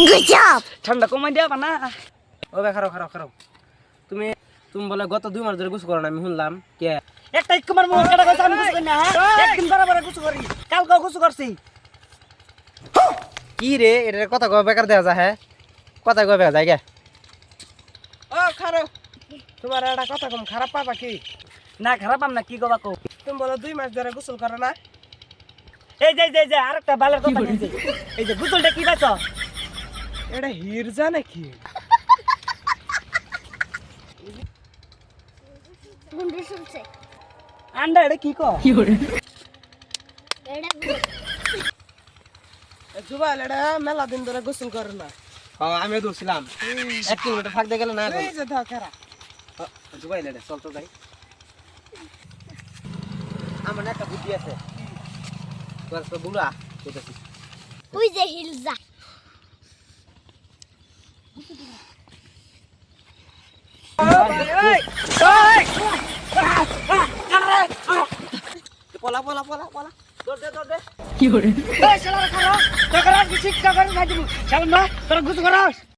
Good job. ঠান্ডা কমাই দেওয়া না ও বে খারাপ খারাপ খারাপ। তুমি তুমি বলে গত দুই মাস ধরে গুছ করো না আমি শুনলাম কে? একটা এক কুমার মোহ কাটা কথা আমি গুছু করি না হ্যাঁ? একদিন বরাবর গুছু করি। কালকেও গুছু করছি। কি রে এটা কথা কবে বেকার দেওয়া যায় হ্যাঁ? কথা বেকার যায় গে ও খারাপ। তোমার একটা কথা কম খারাপ পাবা কি? না খারাপ আম না কি কবা কো তুমি বলো দুই মাস ধরে গোসল করো না। এই যে যে, আরেকটা বালের কথা এই যে গুছলটা কি বাঁচ এটা হিরজা নাকি? শুনছে। আন্ডা এটা কি কো এটা জুবাল এটা মেলা দিন ধরে গোসল করো না। আমি দৌড়ছিলাম এক কিলোমিটার গেল না এই যে দাও জুবাইল এটা চল তো যাই। আমার একটা বুদ্ধি আছে। তোর বুড়া ওই যে হিলজা। পলা পলা পলা পলা শিক্ষা করে তোর গুছু করাস